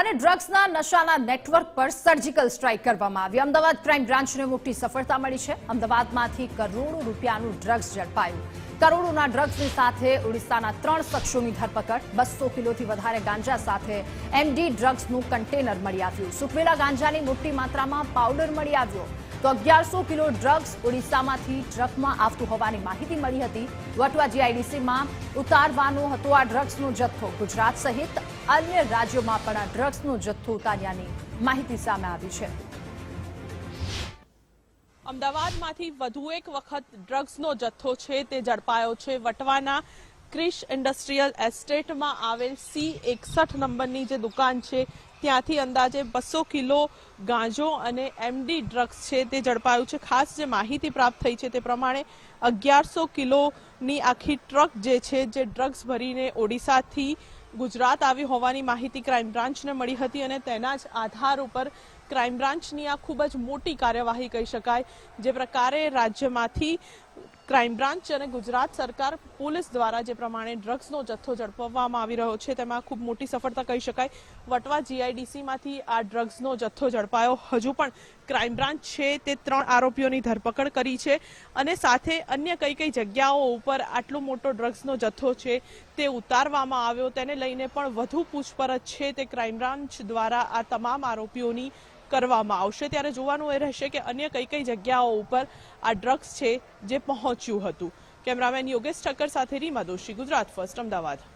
અને ડ્રગ્સના નશાના નેટવર્ક પર સર્જિકલ સ્ટ્રાઇક કરવામાં આવી અમદાવાદ ક્રાઇમ બ્રાન્ચને મોટી સફળતા મળી છે. અમદાવાદમાંથી કરોડો રૂપિયાનું ડ્રગ્સ ઝડપાયું. કરોડોના ડ્રગ્સની સાથે ઓડિશાના ત્રણ શખ્સોની ધરપકડ. બસો કિલોથી વધારે ગાંજા સાથે એમડી ડ્રગ્સનું કન્ટેનર મળી આવ્યું. સુકવેલા ગાંજાની મોટી માત્રામાં પાવડર મળી આવ્યો. તો અગિયારસો કિલો ડ્રગ્સ ઓડિશામાંથી ટ્રકમાં આવતું હોવાની માહિતી મળી હતી. વટવા જીઆઈડીસીમાં ઉતારવાનો હતો આ ડ્રગ્સનો જથ્થો. ગુજરાત સહિત અન્ય રાજ્યોમાં પણ આ ડ્રગ્સનો જથ્થો ઉતાર્યાની માહિતી સામે આવી છે. અમદાવાદમાંથી વધુ એક વખત ડ્રગ્સનો જથ્થો છે તે ઝડપાયો છે. વટવાના ક્રિશ ઇન્ડસ્ટ્રીયલ એસ્ટેટમાં આવેલ સી એકસઠ નંબરની જે દુકાન છે, ત્યાંથી અંદાજે બસો કિલો ગાંજો અને એમડી ડ્રગ્સ છે તે ઝડપાયું છે. ખાસ જે માહિતી પ્રાપ્ત થઈ છે તે પ્રમાણે અગિયારસો કિલોની આખી ટ્રક જે છે, જે ડ્રગ્સ ભરીને ઓડિશાથી ગુજરાત આવી હોવાની માહિતી ક્રાઇમ બ્રાન્ચને મળી હતી અને તેના જ આધાર ઉપર ક્રાઇમ બ્રાન્ચની આ ખૂબ જ મોટી કાર્યવાહી કહી શકાય. જે પ્રકારે રાજ્યમાંથી ક્રાઇમ બ્રાન્ચ અને ગુજરાત સરકાર પોલીસ દ્વારા જે પ્રમાણે ડ્રગ્સનો જથ્થો ઝડપવામાં આવી રહ્યો છે, તેમાં ખૂબ મોટી સફળતા કહી શકાય. વટવા જીઆઈડીસીમાંથી આ ડ્રગ્સનો જથ્થો ઝડપાયો. હજુ પણ ક્રાઇમ બ્રાન્ચ છે, તે ત્રણ આરોપીઓની ધરપકડ કરી છે અને સાથે અન્ય કઈ કઈ જગ્યાઓ ઉપર આટલો મોટો ડ્રગ્સનો જથ્થો છે તે ઉતારવામાં આવ્યો. તેને લઈને પણ વધુ પૂછપરછ છે તે ક્રાઇમ બ્રાન્ચ દ્વારા આ તમામ આરોપીઓની કરવામાં આવશે. ત્યારે જોવાનું એ રહેશે કે અન્ય કઈ કઈ જગ્યાઓ ઉપર આ ડ્રગ્સ છે જે પહોંચ્યું હતું. કેમેરામેન યોગેશ ઠક્કર સાથે રીમા દોશી, ગુજરાત ફર્સ્ટ, અમદાવાદ.